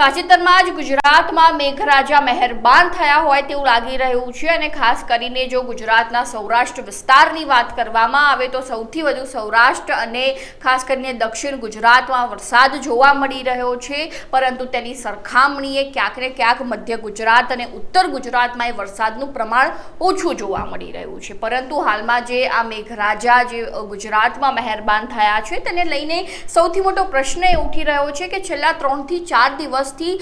તાજેતરમાં જ ગુજરાતમાં મેઘરાજા મહેરબાન થયા હોય તેવું લાગી રહ્યું છે અને ખાસ કરીને જો ગુજરાતના સૌરાષ્ટ્ર વિસ્તારની વાત કરવામાં આવે તો સૌથી વધુ સૌરાષ્ટ્ર અને ખાસ કરીને દક્ષિણ ગુજરાતમાં વરસાદ જોવા મળી રહ્યો છે. પરંતુ તેની સરખામણીએ ક્યાંક ને ક્યાંક મધ્ય ગુજરાત અને ઉત્તર ગુજરાતમાં એ વરસાદનું પ્રમાણ ઓછું જોવા મળી રહ્યું છે. પરંતુ હાલમાં જે આ મેઘરાજા જે ગુજરાતમાં મહેરબાન થયા છે તેને લઈને સૌથી મોટો પ્રશ્ન એ ઉઠી રહ્યો છે કે છેલ્લા ત્રણથી ચાર દિવસથી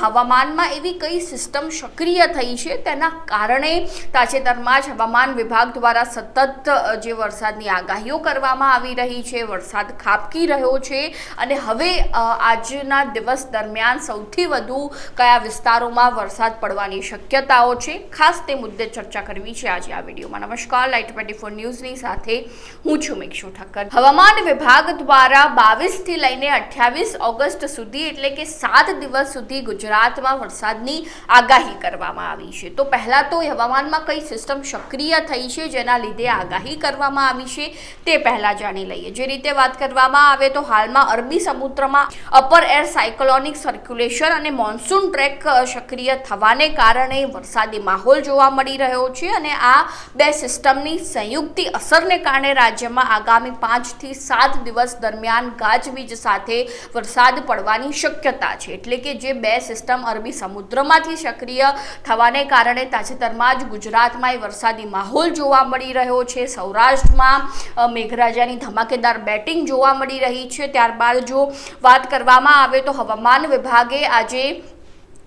હવામાનમાં એવી કઈ સિસ્ટમ સક્રિય થઈ છે? તેના કારણે તાજેતરમાં જ હવામાન વિભાગ દ્વારા સતત જે વરસાદની આગાહીઓ કરવામાં આવી રહી છે, વરસાદ ખાબકી રહ્યો છે અને હવે આજના દિવસ દરમિયાન સૌથી વધુ કયા વિસ્તારોમાં વરસાદ પડવાની શક્યતાઓ છે? ખાસ તે મુદ્દે ચર્ચા કરવી છે આજે આ વિડીયોમાં. નમસ્કાર લાઈટ ટ્વેન્ટી ફોર ન્યૂઝની સાથે હું છું મિક્ષુ ઠક્કર. હવામાન વિભાગ દ્વારા બાવીસથી લઈને અઠ્યાવીસ ઓગસ્ટ સુધી, એટલે કે સાત દિવસ સુધી ગુજરાતમાં વરસાદની આગાહી કરવામાં આવી છે. તો પહેલાં તો હવામાનમાં કઈ સિસ્ટમ સક્રિય થઈ છે, જેના લીધે આગાહી કરવામાં આવી છે, તે પહેલાં જાણી લઈએ. જે રીતે વાત કરવામાં આવે તો હાલમાં અરબી સમુદ્રમાં અપર એર સાયક્લોનિક સર્ક્યુલેશન અને મોન્સૂન ટ્રેક સક્રિય થવાને કારણે વરસાદી માહોલ જોવા મળી રહ્યો છે અને આ બે સિસ્ટમની સંયુક્ત અસરને કારણે રાજ્યમાં આગામી પાંચથી સાત દિવસ દરમિયાન ગાજવીજ સાથે વરસાદ પડવાની શક્યતા છે. એટલે કે જે બે સિસ્ટમ અરબી સમુદ્રમાંથી સક્રિય થવાને કારણે તાજેતરમાં જ ગુજરાતમાં એ વરસાદી માહોલ જોવા મળી રહ્યો છે. સૌરાષ્ટ્રમાં મેઘરાજાની ધમાકેદાર બેટિંગ જોવા મળી રહી છે. ત્યારબાદ જો વાત કરવામાં આવે તો હવામાન વિભાગે આજે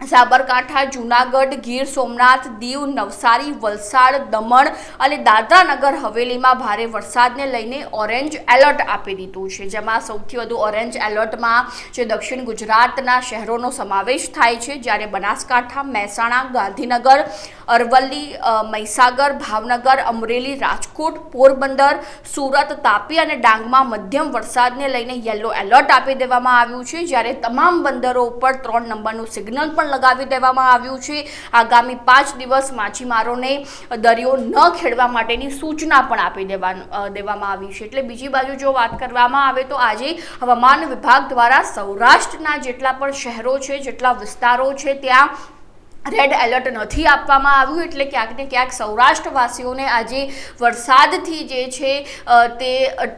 સાબરકાંઠા, જૂનાગઢ, ગીર સોમનાથ, દીવ, નવસારી, વલસાડ, દમણ અને દાદરા નગર હવેલીમાં ભારે વરસાદને લઈને ઓરેન્જ એલર્ટ આપી દીધું છે. જેમાં સૌથી વધુ ઓરેન્જ એલર્ટમાં જે દક્ષિણ ગુજરાતના શહેરોનો સમાવેશ થાય છે, જ્યારે બનાસકાંઠા, મહેસાણા, ગાંધીનગર, અરવલ્લી મહીસાગર, ભાવનગર, અમરેલી, રાજકોટ, પોરબંદર, સુરત, તાપી અને ડાંગમાં મધ્યમ વરસાદને લઈને યલો એલર્ટ આપી દેવામાં આવ્યું છે. જ્યારે તમામ બંદરો ઉપર ત્રણ નંબરનું સિગ્નલ પણ લગાવી દેવામાં આવ્યું છે. આગામી પાંચ દિવસ માછીમારોને દરિયો ન ખેડવા માટેની સૂચના પણ આપી દેવા દેવામાં આવી છે. એટલે બીજી બાજુ જો વાત કરવામાં આવે તો આજે હવામાન વિભાગ દ્વારા સૌરાષ્ટ્રના જેટલા પણ શહેરો છે, જેટલા વિસ્તારો છે, ત્યાં રેડ એલર્ટ નથી આપવામાં આવ્યું, એટલે ક્યાંક ને ક્યાંક સૌરાષ્ટ્રવાસીઓને આજે વરસાદથી જે છે તે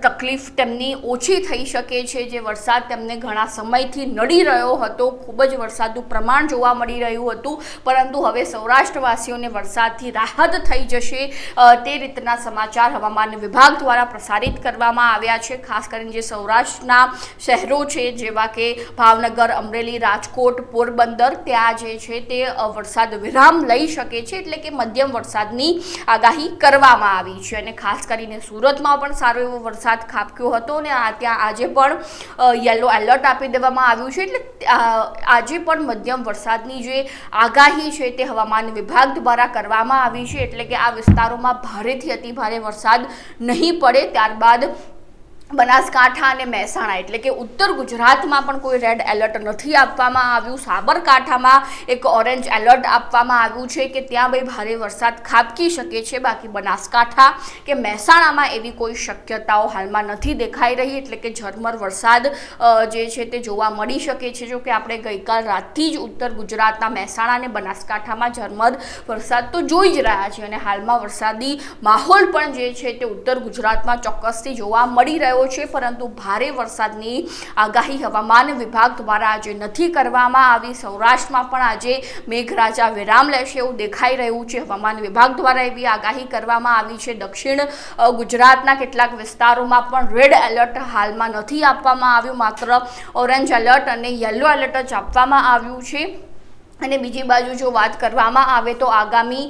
તકલીફ તેમની ઓછી થઈ શકે છે. જે વરસાદ તેમને ઘણા સમયથી નડી રહ્યો હતો, ખૂબ જ વરસાદનું પ્રમાણ જોવા મળી રહ્યું હતું, પરંતુ હવે સૌરાષ્ટ્રવાસીઓને વરસાદથી રાહત થઈ જશે તે રીતના સમાચાર હવામાન વિભાગ દ્વારા પ્રસારિત કરવામાં આવ્યા છે. ખાસ કરીને જે સૌરાષ્ટ્રના શહેરો છે, જેવા કે ભાવનગર, અમરેલી, રાજકોટ, પોરબંદર, ત્યાં જે છે તે વરસાદ વિરામ લઈ શકે છે એટલે કે મધ્યમ વરસાદની આગાહી કરવામાં આવી છે. અને ખાસ કરીને સુરતમાં પણ સારો એવો વરસાદ ખાબક્યો હતો અને આ ત્યાં આજે પણ યલો એલર્ટ આપી દેવામાં આવ્યું છે. એટલે આજે પણ મધ્યમ વરસાદની જે આગાહી છે તે હવામાન વિભાગ દ્વારા કરવામાં આવી છે. એટલે કે આ વિસ્તારોમાં ભારેથી અતિ ભારે વરસાદ નહીં પડે. ત્યારબાદ બનાસકાંઠા અને મહેસાણા, એટલે કે ઉત્તર ગુજરાતમાં પણ કોઈ રેડ એલર્ટ નથી આપવામાં આવ્યું. સાબરકાંઠામાં એક ઓરેન્જ એલર્ટ આપવામાં આવ્યું છે કે ત્યાં ભાઈ ભારે વરસાદ ખાબકી શકે છે. બાકી બનાસકાંઠા કે મહેસાણામાં એવી કોઈ શક્યતાઓ હાલમાં નથી દેખાઈ રહી, એટલે કે ઝરમર વરસાદ જે છે તે જોવા મળી શકે છે. જો કે આપણે ગઈકાલ રાતથી જ ઉત્તર ગુજરાતના મહેસાણા અને બનાસકાંઠામાં ઝરમર વરસાદ તો જોઈ જ રહ્યા છે અને હાલમાં વરસાદી માહોલ પણ જે છે તે ઉત્તર ગુજરાતમાં ચોક્કસથી જોવા મળી રહ્યો છે, પરંતુ ભારે વરસાદની આગાહી હવામાન વિભાગ દ્વારા આજે નથી કરવામાં આવી. સૌરાષ્ટ્રમાં પણ આજે મેઘરાજા વિરામ લેશે એવું દેખાઈ રહ્યું છે. હવામાન વિભાગ દ્વારા એવી આગાહી કરવામાં આવી છે. દક્ષિણ ગુજરાતના કેટલાક વિસ્તારોમાં પણ રેડ એલર્ટ હાલમાં નથી આપવામાં આવ્યું. માત્ર ઓરેન્જ એલર્ટ અને યલો એલર્ટ જ આપવામાં આવ્યું છે. અને બીજી બાજુ જો વાત કરવામાં આવે તો આગામી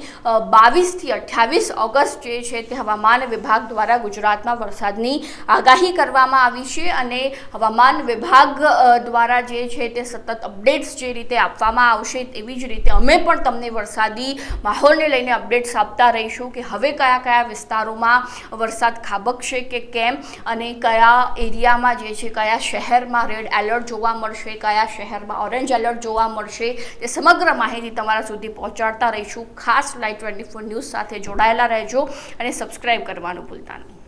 બાવીસથી અઠ્યાવીસ ઓગસ્ટ જે છે તે હવામાન વિભાગ દ્વારા ગુજરાતમાં વરસાદની આગાહી કરવામાં આવી છે અને હવામાન વિભાગ દ્વારા જે છે તે સતત અપડેટ્સ જે રીતે આપવામાં આવશે તેવી જ રીતે અમે પણ તમને વરસાદી માહોલને લઈને અપડેટ્સ આપતા રહીશું કે હવે કયા કયા વિસ્તારોમાં વરસાદ ખાબકશે કે કેમ અને કયા એરિયામાં જે છે કયા શહેરમાં રેડ એલર્ટ જોવા મળશે, કયા શહેરમાં ઓરેન્જ એલર્ટ જોવા મળશે તે સમગ્ર માહિતી તમારા સુધી પહોંચાડતા રહીશું. ખાસ લાઈવ ટ્વેન્ટી ફોર ન્યૂઝ સાથે જોડાયેલા રહેજો અને સબસ્ક્રાઈબ કરવાનું ભૂલતા નહીં.